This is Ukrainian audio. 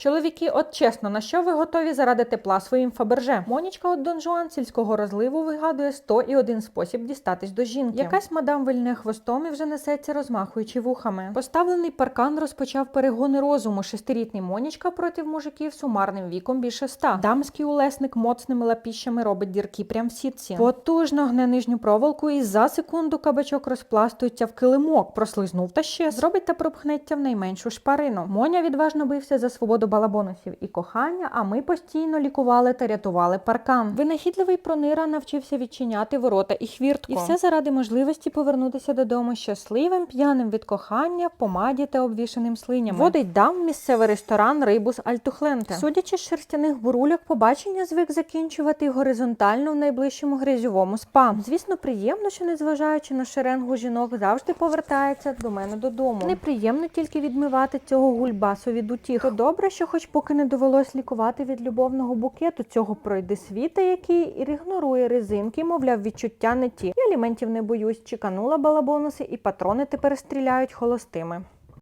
Чоловіки, от чесно, на що ви готові заради тепла своїм фаберже? Монічка от Дон Жуан сільського розливу вигадує 101 спосіб дістатись до жінки. Якась мадам вильне хвостом і вже несеться, розмахуючи вухами. Поставлений паркан розпочав перегони розуму. Шестирітний Монічка проти мужиків сумарним віком більше ста. Дамський улесник моцними лапіщами робить дірки прям в сітці. Потужно гне нижню проволоку і за секунду кабачок розпластується в килимок, прослизнув та ще зробить та пропхнеться в найменшу шпарину. Моня відважно бився за свободу балабонусів і кохання, а ми постійно лікували та рятували паркан. Винахідливий пронира навчився відчиняти ворота і хвіртку. І все заради можливості повернутися додому щасливим, п'яним від кохання, в помаді та обвішаним слинями. Водить дам місцевий ресторан рибус Альтухленте. Судячи з шерстяних бурульок, побачення звик закінчувати горизонтально в найближчому грязьовому спа. Звісно, приємно, що незважаючи на шеренгу жінок, завжди повертається до мене додому. Неприємно тільки відмивати цього гульбасу від утіх. То добре, що хоч поки не довелось лікувати від любовного букету цього пройди світа, який ігнорує резинки, мовляв, відчуття не ті. Я аліментів не боюсь, чеканула балабонуси, і патрони тепер стріляють холостими.